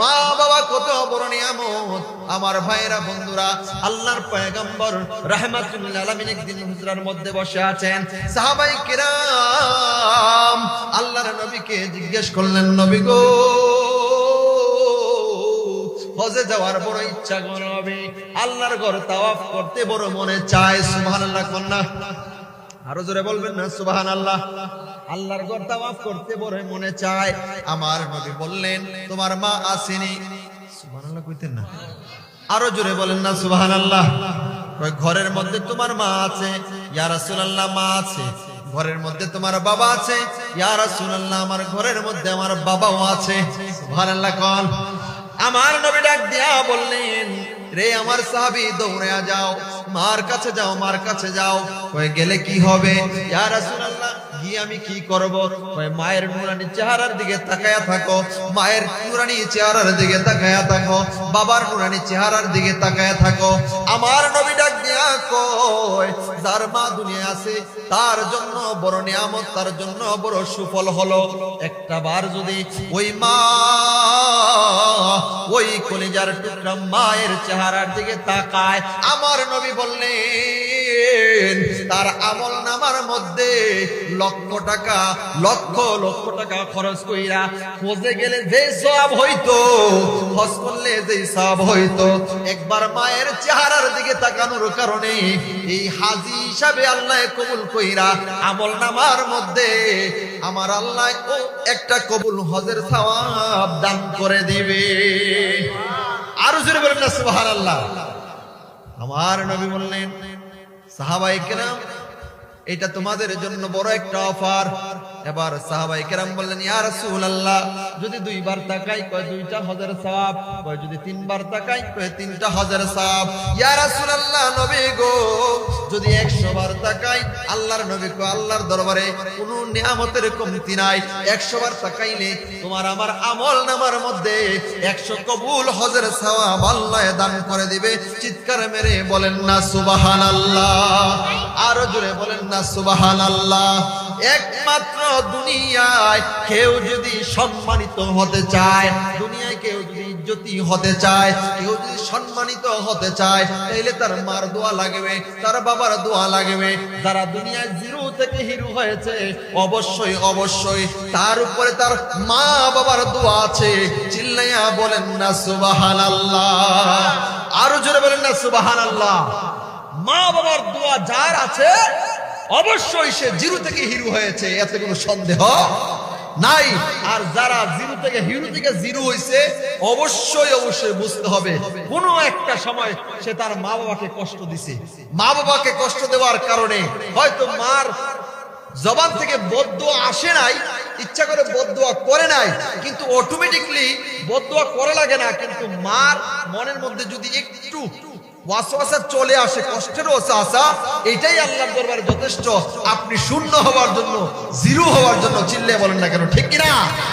মা বাবা কত বড় নিয়ামত। আমার ভাইয়েরা, বন্ধুরা, আল্লাহর পয়গম্বর রাহমাতুল আলামিন একদিন হুজরার মধ্যে বসে আছেন। সাহাবাই কিরাম আল্লাহর নবীকে জিজ্ঞেস করলেন, নবী গো, হজে যাওয়ার বড় ইচ্ছা করে নবী। আল্লাহর ঘর তাওয়াফ করতে বড় মনে চায়, সুবহানাল্লাহ, কন্যা। আরও জোরে বলবেন না? সুবাহান আল্লাহ আল্লাহর ঘর তাওয়াফ করতে বড় মনে চায়। আমার নবী বললেন, তোমার মা আসেনি। সুবহানাল্লাহ কইতেন না। আরও জোরে বলেন না সুবাহান আল্লাহ ঘরের মধ্যে তোমার মা আছে, ইয়া রাসূলুল্লাহ, মা আছে। ঘরের মধ্যে তোমার বাবা আছে, ইয়া রাসূলুল্লাহ, আমার ঘরের মধ্যে আমার বাবাও আছে। সুবহানাল্লাহ কোন। আমার নবী ডাক দিয়া বললেন, রে আমার সাহাবী, দৌড়ে যাও। মার কাছে যাও, মার কাছে যাও। কয়ে, গেলে কি হবে? ইয়া গিয়ে আমি কি করব? মায়ের নুরানি চেহারার দিকে তাকায়া থাকো। মায়ের নুরানি চেহারার দিকে তাকায়া থাকো। বাবার নুরানি চেহারার দিকে তাকায়া থাকো। আমার নবী ডাক কয় যার মা দুনিয়া আছে, তার জন্য বড় নিয়ামত, তার জন্য বড় সুফল হলো। একটা বার যদি ওই মা ওই কলিজার টুকরা মায়ের চেহারার দিকে তাকায়, আমার নবী বললেন তার আমল নামার মধ্যে লক্ষ টাকা, লক্ষ লক্ষ টাকা খরচ কইরা খোঁজে গেলে যে সব হইতো হজ করলে যে সব হইতো, একবার মায়ের চেহারার দিকে তাকানোর কারণে এই হাজি হিসাবে আল্লাহ কবুল কইরা আমল নামার মধ্যে আমার আল্লাহ একটা কবুল হজের সওয়াব দান করে দিবে। আরও জোরে বলেন না, সুবহানাল্লাহ। আমার নবী বললেন সাহাবাই কেরাম এটা তোমাদের জন্য বড় একটা অফার। এবার সাহাবাই কেরাম বললেন, ইয়া রাসূলুল্লাহ, যদি দুইবার তাকাই, কয় দুইটা হজের সওয়াব কয় যদি তিনবার তাকাই, কয় তিনটা হজের সওয়াব ইয়া রাসূলুল্লাহ, নবী গো, যদি 100 বার তাকাই, আল্লাহর নবী কো আল্লাহর দরবারে কোনো নিয়ামতের কমতি নাই। 100 বার তাকাইলে তোমার আমার আমল নামার মধ্যে 100 কবুল হজের সওয়াব আল্লাহ দান করে দিবে। চিৎকার মেরে বলেন, না, সুবহানাল্লাহ। আরও জোরে বলেন, না, সুবহানাল্লাহ। একমাত্র দুনিয়ায় কেউ যদি সম্মানিত হতে চায়, দুনিয়ায় কেউ যদি ইজ্জতি হতে চায়, কেউ যদি সম্মানিত হতে চায় তাহলে তার মার দোয়া লাগবে, তার বাবার দোয়া লাগবে। যারা দুনিয়ায় জিরো থেকে হিরো হয়েছে, অবশ্যই অবশ্যই তার উপরে তার মা বাবার দোয়া আছে। চিল্লাইয়া বলেন না, সুবহানাল্লাহ। আরও জোরে বলেন না, সুবহানাল্লাহ। মা বাবার দোয়া যার আছে অবশ্যই সে জিরো থেকে হিরো হয়েছে, এতে কোনো সন্দেহ নাই। আর যারা জিরো থেকে হিরো থেকে জিরো হয়েছে অবশ্যই অবশ্যই বুঝতে হবে, কোন একটা সময় সে তার মা বাবাকে কষ্ট দিছে। মা বাবাকে কষ্ট দেওয়ার কারণে হয়তো মার জবান থেকে বদ্ধ আসে নাই, ইচ্ছা করে বদুয়া করে নাই, কিন্তু অটোমেটিকলি বদুয়া করে লাগে না, কিন্তু মার মনের মধ্যে যদি একটু চলে আসে, কষ্টের ওয়াসওয়াসা, এটাই আল্লাহর দরবারে যথেষ্ট। আপনি শূন্য হওয়ার জন্য, জিরো হওয়ার জন্য চিল্লে বলেন না কেন, ঠিক কিনা?